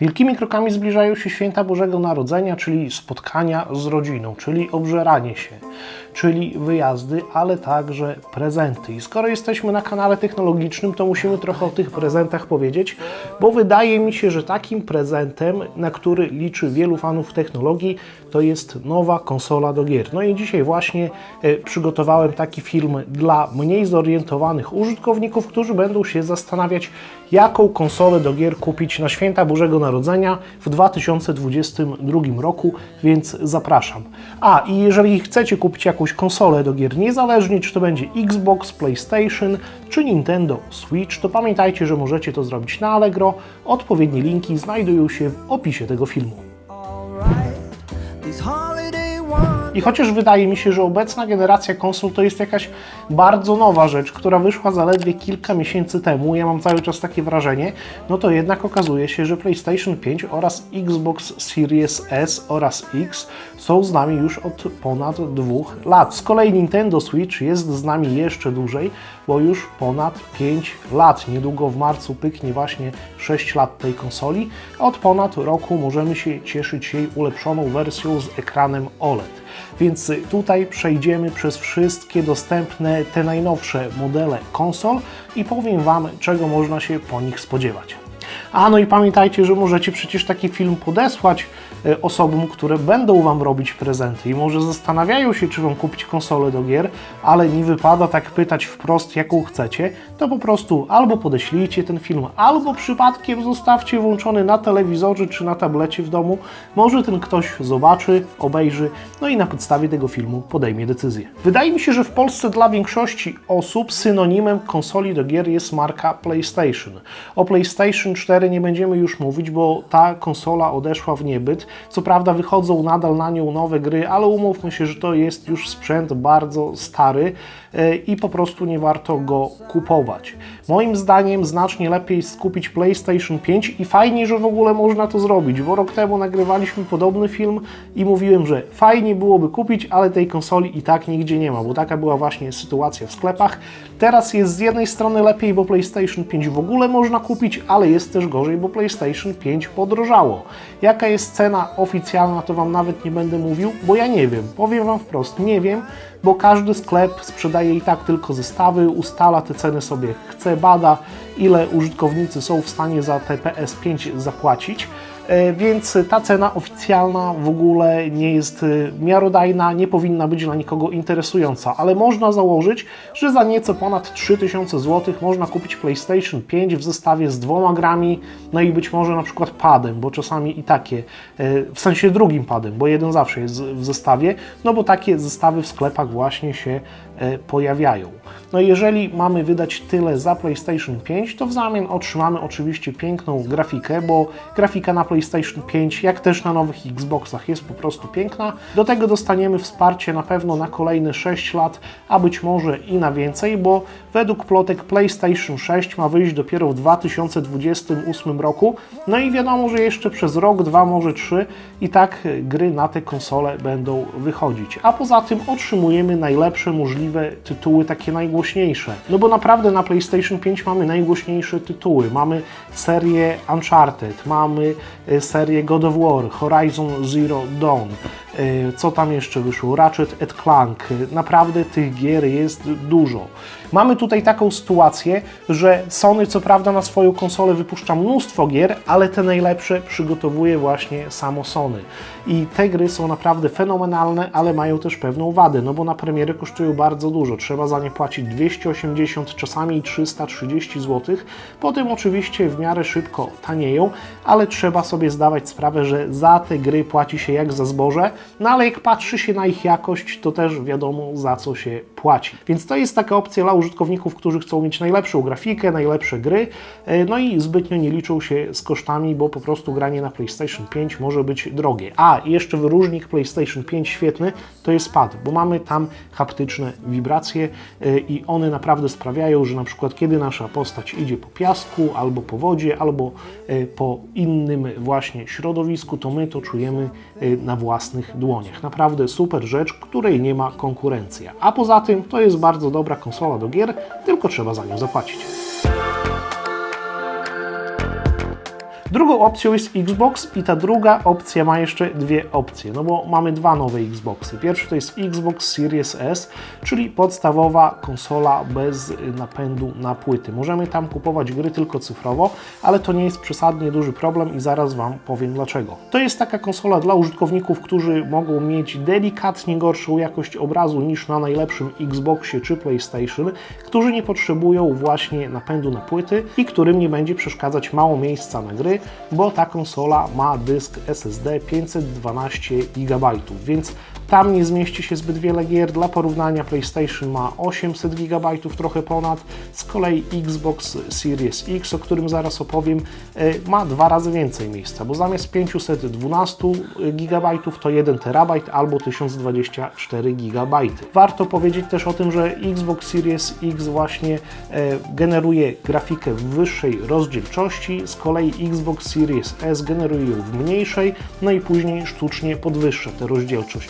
Wielkimi krokami zbliżają się święta Bożego Narodzenia, czyli spotkania z rodziną, czyli obżeranie się, czyli wyjazdy, ale także prezenty. I skoro jesteśmy na kanale technologicznym, to musimy trochę o tych prezentach powiedzieć, bo wydaje mi się, że takim prezentem, na który liczy wielu fanów technologii, to jest nowa konsola do gier. No i dzisiaj właśnie e, przygotowałem taki film dla mniej zorientowanych użytkowników, którzy będą się zastanawiać, jaką konsolę do gier kupić na święta Bożego Narodzenia w 2022 roku, więc zapraszam. A i jeżeli chcecie kupić jakąś konsolę do gier, niezależnie czy to będzie Xbox, PlayStation czy Nintendo Switch, to pamiętajcie, że możecie to zrobić na Allegro. Odpowiednie linki znajdują się w opisie tego filmu. I chociaż wydaje mi się, że obecna generacja konsol to jest jakaś bardzo nowa rzecz, która wyszła zaledwie kilka miesięcy temu, ja mam cały czas takie wrażenie, no to jednak okazuje się, że PlayStation 5 oraz Xbox Series S oraz X są z nami już od ponad dwóch lat. Z kolei Nintendo Switch jest z nami jeszcze dłużej, bo już ponad 5 lat. Niedługo w marcu pyknie właśnie 6 lat tej konsoli, od ponad roku możemy się cieszyć jej ulepszoną wersją z ekranem OLED. Więc tutaj przejdziemy przez wszystkie dostępne, te najnowsze modele konsol i powiem Wam, czego można się po nich spodziewać. A no i pamiętajcie, że możecie przecież taki film podesłać osobom, które będą Wam robić prezenty i może zastanawiają się, czy Wam kupić konsolę do gier, ale nie wypada tak pytać wprost, jaką chcecie, to po prostu albo podeślijcie ten film, albo przypadkiem zostawcie włączony na telewizorze czy na tablecie w domu. Może ten ktoś zobaczy, obejrzy, no i na podstawie tego filmu podejmie decyzję. Wydaje mi się, że w Polsce dla większości osób synonimem konsoli do gier jest marka PlayStation. O PlayStation 4 nie będziemy już mówić, bo ta konsola odeszła w niebyt. Co prawda wychodzą nadal na nią nowe gry, ale umówmy się, że to jest już sprzęt bardzo stary i po prostu nie warto go kupować. Moim zdaniem znacznie lepiej skupić PlayStation 5 i fajnie, że w ogóle można to zrobić, bo rok temu nagrywaliśmy podobny film i mówiłem, że fajnie byłoby kupić, ale tej konsoli i tak nigdzie nie ma, bo taka była właśnie sytuacja w sklepach. Teraz jest z jednej strony lepiej, bo PlayStation 5 w ogóle można kupić, ale jest też gorzej, bo PlayStation 5 podrożało. Jaka jest cena oficjalna, to Wam nawet nie będę mówił, bo ja nie wiem. Powiem Wam wprost, nie wiem, bo każdy sklep sprzedaje i tak tylko zestawy, ustala te ceny sobie chce, bada ile użytkownicy są w stanie za te PS5 zapłacić. E, Więc ta cena oficjalna w ogóle nie jest e, miarodajna, nie powinna być dla nikogo interesująca, ale można założyć, że za nieco ponad 3000 zł można kupić PlayStation 5 w zestawie z dwoma grami, no i być może na przykład padem, bo czasami i takie, e, w sensie drugim padem, bo jeden zawsze jest w zestawie, no bo takie zestawy w sklepach właśnie się pojawiają. No jeżeli mamy wydać tyle za PlayStation 5, to w zamian otrzymamy oczywiście piękną grafikę, bo grafika na PlayStation 5, jak też na nowych Xboxach jest po prostu piękna. Do tego dostaniemy wsparcie na pewno na kolejne 6 lat, a być może i na więcej, bo według plotek PlayStation 6 ma wyjść dopiero w 2028 roku. No i wiadomo, że jeszcze przez rok, dwa, może trzy i tak gry na te konsole będą wychodzić. A poza tym otrzymujemy najlepsze możliwe tytuły, takie najgłośniejsze. No bo naprawdę na PlayStation 5 mamy najgłośniejsze tytuły. Mamy serię Uncharted, mamy serię God of War, Horizon Zero Dawn. E, Co tam jeszcze wyszło? Ratchet Clank. E, Naprawdę tych gier jest dużo. Mamy tutaj taką sytuację, że Sony co prawda na swoją konsolę wypuszcza mnóstwo gier, ale te najlepsze przygotowuje właśnie samo Sony. I te gry są naprawdę fenomenalne, ale mają też pewną wadę, no bo na premiery kosztują bardzo dużo. Trzeba za nie płacić 280, czasami 330 zł. Potem oczywiście w miarę szybko tanieją, ale trzeba sobie zdawać sprawę, że za te gry płaci się jak za zboże, no ale jak patrzy się na ich jakość, to też wiadomo za co się płaci. Więc to jest taka opcja dla użytkowników, którzy chcą mieć najlepszą grafikę, najlepsze gry, e, no i zbytnio nie liczą się z kosztami, bo po prostu granie na PlayStation 5 może być drogie. A, jeszcze wyróżnik PlayStation 5 świetny, to jest pad, bo mamy tam haptyczne wibracje e, i one naprawdę sprawiają, że na przykład kiedy nasza postać idzie po piasku, albo po wodzie, albo e, po innym właśnie środowisku, to my to czujemy na własnych dłoniach. Naprawdę super rzecz, której nie ma konkurencja. A poza tym to jest bardzo dobra konsola do gier, tylko trzeba za nią zapłacić. Drugą opcją jest Xbox i ta druga opcja ma jeszcze dwie opcje, no bo mamy dwa nowe Xboxy. Pierwszy to jest Xbox Series S, czyli podstawowa konsola bez napędu na płyty. Możemy tam kupować gry tylko cyfrowo, ale to nie jest przesadnie duży problem i zaraz Wam powiem dlaczego. To jest taka konsola dla użytkowników, którzy mogą mieć delikatnie gorszą jakość obrazu niż na najlepszym Xboxie czy PlayStation, którzy nie potrzebują właśnie napędu na płyty i którym nie będzie przeszkadzać mało miejsca na gry, bo ta konsola ma dysk SSD 512 GB, więc tam nie zmieści się zbyt wiele gier. Dla porównania PlayStation ma 800 GB, trochę ponad. Z kolei Xbox Series X, o którym zaraz opowiem, e, ma dwa razy więcej miejsca, bo zamiast 512 GB to 1 TB albo 1024 GB. Warto powiedzieć też o tym, że Xbox Series X właśnie e, generuje grafikę w wyższej rozdzielczości, z kolei Xbox Series S generuje ją w mniejszej, no i później sztucznie podwyższa tę rozdzielczość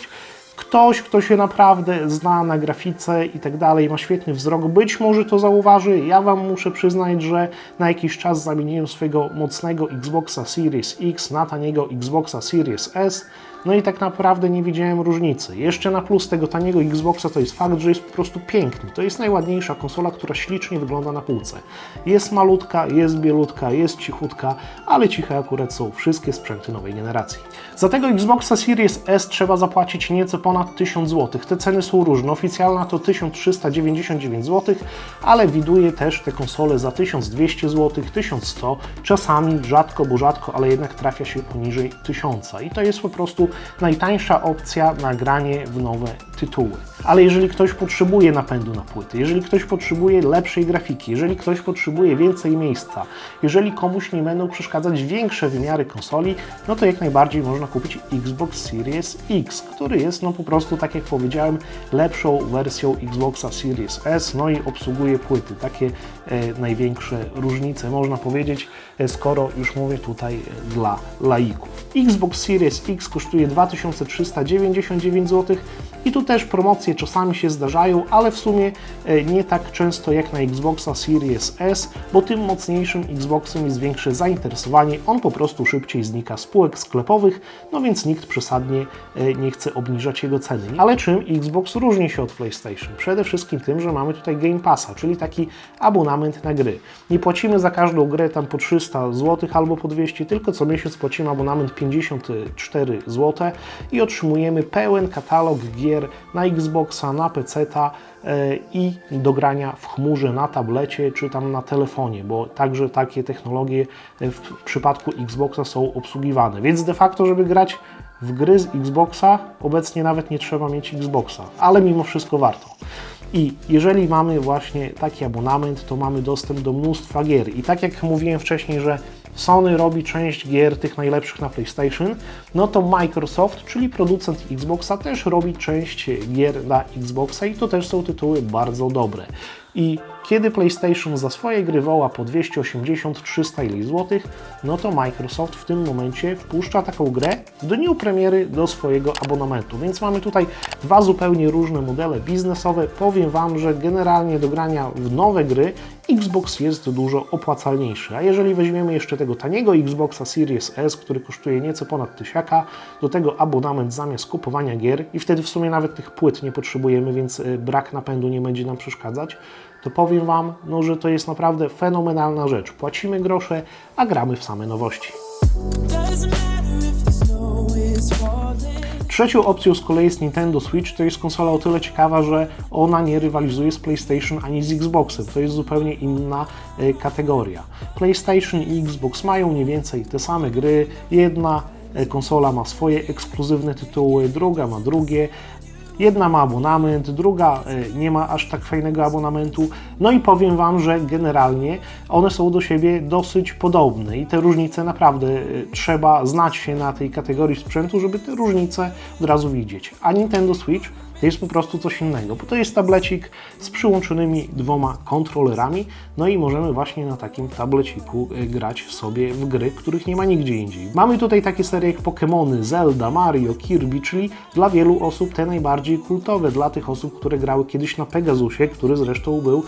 ktoś, kto się naprawdę zna na grafice i tak dalej, ma świetny wzrok, być może to zauważy. Ja Wam muszę przyznać, że na jakiś czas zamieniłem swojego mocnego Xboxa Series X na taniego Xboxa Series S. No i tak naprawdę nie widziałem różnicy. Jeszcze na plus tego taniego Xboxa to jest fakt, że jest po prostu piękny. To jest najładniejsza konsola, która ślicznie wygląda na półce. Jest malutka, jest bielutka, jest cichutka, ale ciche akurat są wszystkie sprzęty nowej generacji. Za tego Xboxa Series S trzeba zapłacić nieco ponad 1000 zł. Te ceny są różne. Oficjalna to 1399 zł, ale widuję też te konsole za 1200 zł, 1100, czasami rzadko, bo rzadko, ale jednak trafia się poniżej 1000. I to jest po prostu najtańsza opcja na granie w nowe tytuły. Ale jeżeli ktoś potrzebuje napędu na płyty, jeżeli ktoś potrzebuje lepszej grafiki, jeżeli ktoś potrzebuje więcej miejsca, jeżeli komuś nie będą przeszkadzać większe wymiary konsoli, no to jak najbardziej można kupić Xbox Series X, który jest no po prostu, tak jak powiedziałem, lepszą wersją Xboxa Series S, no i obsługuje płyty. Takie e, największe różnice można powiedzieć, e, skoro już mówię tutaj e, dla laików. Xbox Series X kosztuje 2399 zł i tu też promocje czasami się zdarzają, ale w sumie e, nie tak często jak na Xboxa Series S, bo tym mocniejszym Xboxem jest większe zainteresowanie, on po prostu szybciej znika z półek sklepowych, no więc nikt przesadnie e, nie chce obniżać jego ceny. Ale czym Xbox różni się od PlayStation? Przede wszystkim tym, że mamy tutaj Game Passa, czyli taki abonament na gry. Nie płacimy za każdą grę tam po 300 zł albo po 200, tylko co miesiąc płacimy abonament 54 zł i otrzymujemy pełen katalog gier na Xboxa, na PC-ta e, i do grania w chmurze, na tablecie czy tam na telefonie, bo także takie technologie e, w przypadku Xboxa są obsługiwane. Więc de facto, żeby grać w gry z Xboxa, obecnie nawet nie trzeba mieć Xboxa, ale mimo wszystko warto. I jeżeli mamy właśnie taki abonament, to mamy dostęp do mnóstwa gier. I tak jak mówiłem wcześniej, że Sony robi część gier tych najlepszych na PlayStation, no to Microsoft, czyli producent Xboxa, też robi część gier na Xboxa i to też są tytuły bardzo dobre. I kiedy PlayStation za swoje gry woła po 280-300 ileś złotych, no to Microsoft w tym momencie wpuszcza taką grę w dniu premiery do swojego abonamentu. Więc mamy tutaj dwa zupełnie różne modele biznesowe. Powiem Wam, że generalnie do grania w nowe gry Xbox jest dużo opłacalniejszy. A jeżeli weźmiemy jeszcze tego taniego Xboxa Series S, który kosztuje nieco ponad tysiaka, do tego abonament zamiast kupowania gier i wtedy w sumie nawet tych płyt nie potrzebujemy, więc y, brak napędu nie będzie nam przeszkadzać, to powiem Wam, no, że to jest naprawdę fenomenalna rzecz. Płacimy grosze, a gramy w same nowości. Trzecią opcją z kolei jest Nintendo Switch. To jest konsola o tyle ciekawa, że ona nie rywalizuje z PlayStation ani z Xboxem. To jest zupełnie inna e, kategoria. PlayStation i Xbox mają mniej więcej te same gry. Jedna e, konsola ma swoje ekskluzywne tytuły, druga ma drugie. Jedna ma abonament, druga e, nie ma aż tak fajnego abonamentu. No i powiem Wam, że generalnie one są do siebie dosyć podobne i te różnice naprawdę e, trzeba znać się na tej kategorii sprzętu, żeby te różnice od razu widzieć. A Nintendo Switch jest po prostu coś innego, bo to jest tablecik z przyłączonymi dwoma kontrolerami, no i możemy właśnie na takim tableciku y, grać sobie w gry, których nie ma nigdzie indziej. Mamy tutaj takie serie jak Pokémony, Zelda, Mario, Kirby, czyli dla wielu osób te najbardziej kultowe, dla tych osób, które grały kiedyś na Pegasusie, który zresztą był e,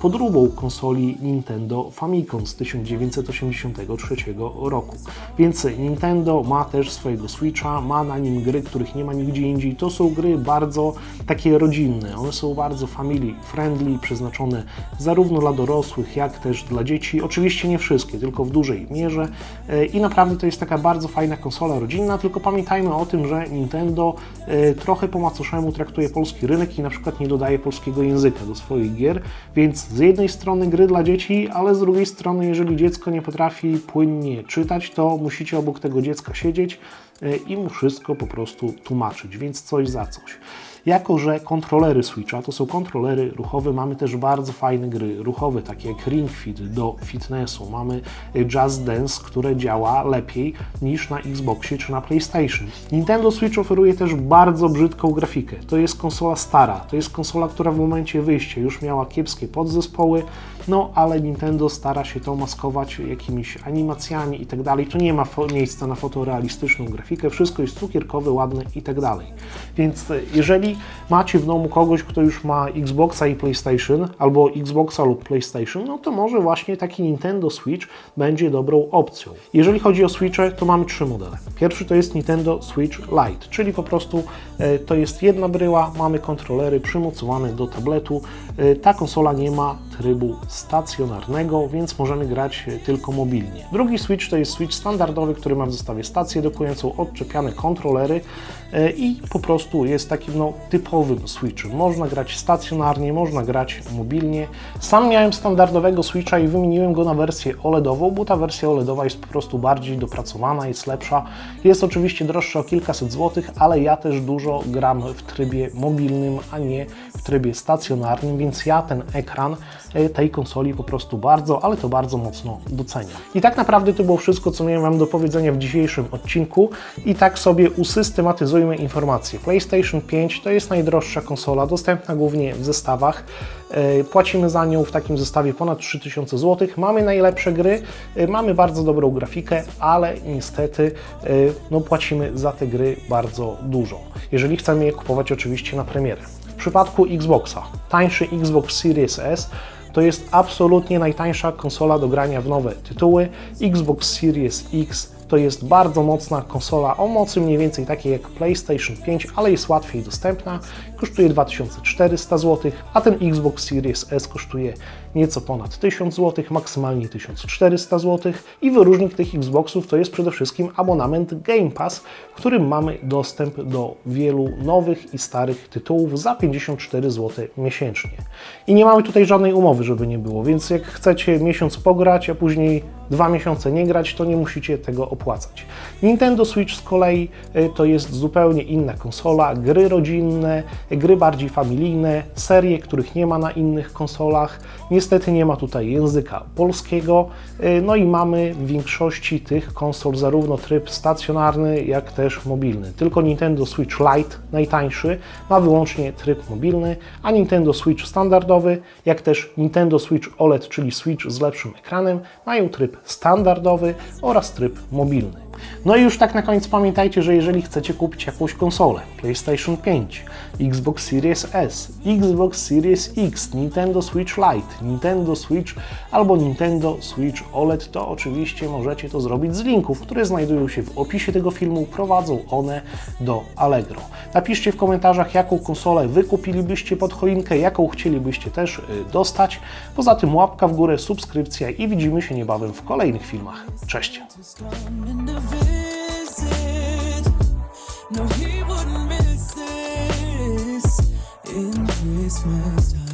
podróbą konsoli Nintendo Famicom z 1983 roku. Więc Nintendo ma też swojego Switcha, ma na nim gry, których nie ma nigdzie indziej. To są gry bardzo takie rodzinne, one są bardzo family friendly, przeznaczone zarówno dla dorosłych, jak też dla dzieci. Oczywiście nie wszystkie, tylko w dużej mierze. E, I naprawdę to jest taka bardzo fajna konsola rodzinna, tylko pamiętajmy o tym, że Nintendo e, trochę po macoszemu traktuje polski rynek i na przykład nie dodaje polskiego języka do swoich gier, więc z jednej strony gry dla dzieci, ale z drugiej strony, jeżeli dziecko nie potrafi płynnie czytać, to musicie obok tego dziecka siedzieć e, i mu wszystko po prostu tłumaczyć, więc coś za coś. Jako, że kontrolery Switcha to są kontrolery ruchowe, mamy też bardzo fajne gry ruchowe, takie jak Ring Fit do fitnessu, mamy Just Dance, które działa lepiej niż na Xboxie czy na PlayStation. Nintendo Switch oferuje też bardzo brzydką grafikę. To jest konsola stara, to jest konsola, która w momencie wyjścia już miała kiepskie podzespoły, no ale Nintendo stara się to maskować jakimiś animacjami i tak dalej. Tu nie ma miejsca na fotorealistyczną grafikę, wszystko jest cukierkowe, ładne i tak dalej. Więc e, jeżeli macie w domu kogoś, kto już ma Xboxa i PlayStation, albo Xboxa lub PlayStation, no to może właśnie taki Nintendo Switch będzie dobrą opcją. Jeżeli chodzi o Switche, to mamy trzy modele. Pierwszy to jest Nintendo Switch Lite, czyli po prostu e, to jest jedna bryła, mamy kontrolery przymocowane do tabletu. E, ta konsola nie ma trybu stacjonarnego, więc możemy grać tylko mobilnie. Drugi Switch to jest Switch standardowy, który ma w zestawie stację dokującą, odczepiane kontrolery e, i po prostu jest takim no, typowym Switchem. Można grać stacjonarnie, można grać mobilnie. Sam miałem standardowego Switcha i wymieniłem go na wersję OLEDową, bo ta wersja OLEDowa jest po prostu bardziej dopracowana, jest lepsza. Jest oczywiście droższa o kilkaset złotych, ale ja też dużo gram w trybie mobilnym, a nie w trybie stacjonarnym, więc ja ten ekran tej konsoli po prostu bardzo, ale to bardzo mocno doceniam. I tak naprawdę to było wszystko, co miałem Wam do powiedzenia w dzisiejszym odcinku i tak sobie usystematyzujmy informacje. PlayStation 5 to jest najdroższa konsola, dostępna głównie w zestawach. E, Płacimy za nią w takim zestawie ponad 3000 zł. Mamy najlepsze gry, e, mamy bardzo dobrą grafikę, ale niestety e, no, płacimy za te gry bardzo dużo. Jeżeli chcemy je kupować oczywiście na premierę. W przypadku Xboxa, tańszy Xbox Series S to jest absolutnie najtańsza konsola do grania w nowe tytuły. Xbox Series X to jest bardzo mocna konsola o mocy mniej więcej takiej jak PlayStation 5, ale jest łatwiej dostępna. Kosztuje 2400 zł, a ten Xbox Series S kosztuje nieco ponad 1000 zł, maksymalnie 1400 zł. I wyróżnik tych Xboxów to jest przede wszystkim abonament Game Pass, w którym mamy dostęp do wielu nowych i starych tytułów za 54 zł miesięcznie. I nie mamy tutaj żadnej umowy, żeby nie było, więc jak chcecie miesiąc pograć, a później dwa miesiące nie grać, to nie musicie tego opłacać. Nintendo Switch z kolei y, to jest zupełnie inna konsola, gry rodzinne, gry bardziej familijne, serie, których nie ma na innych konsolach. Niestety nie ma tutaj języka polskiego, y, no i mamy w większości tych konsol zarówno tryb stacjonarny, jak też mobilny. Tylko Nintendo Switch Lite, najtańszy, ma wyłącznie tryb mobilny, a Nintendo Switch standardowy, jak też Nintendo Switch OLED, czyli Switch z lepszym ekranem, mają tryb standardowy oraz tryb mobilny. No i już tak na koniec pamiętajcie, że jeżeli chcecie kupić jakąś konsolę, PlayStation 5, Xbox Series S, Xbox Series X, Nintendo Switch Lite, Nintendo Switch albo Nintendo Switch OLED, to oczywiście możecie to zrobić z linków, które znajdują się w opisie tego filmu, prowadzą one do Allegro. Napiszcie w komentarzach, jaką konsolę Wy kupilibyście pod choinkę, jaką chcielibyście też y, dostać. Poza tym łapka w górę, subskrypcja i widzimy się niebawem w kolejnych filmach. Cześć! no he wouldn't Christmas time.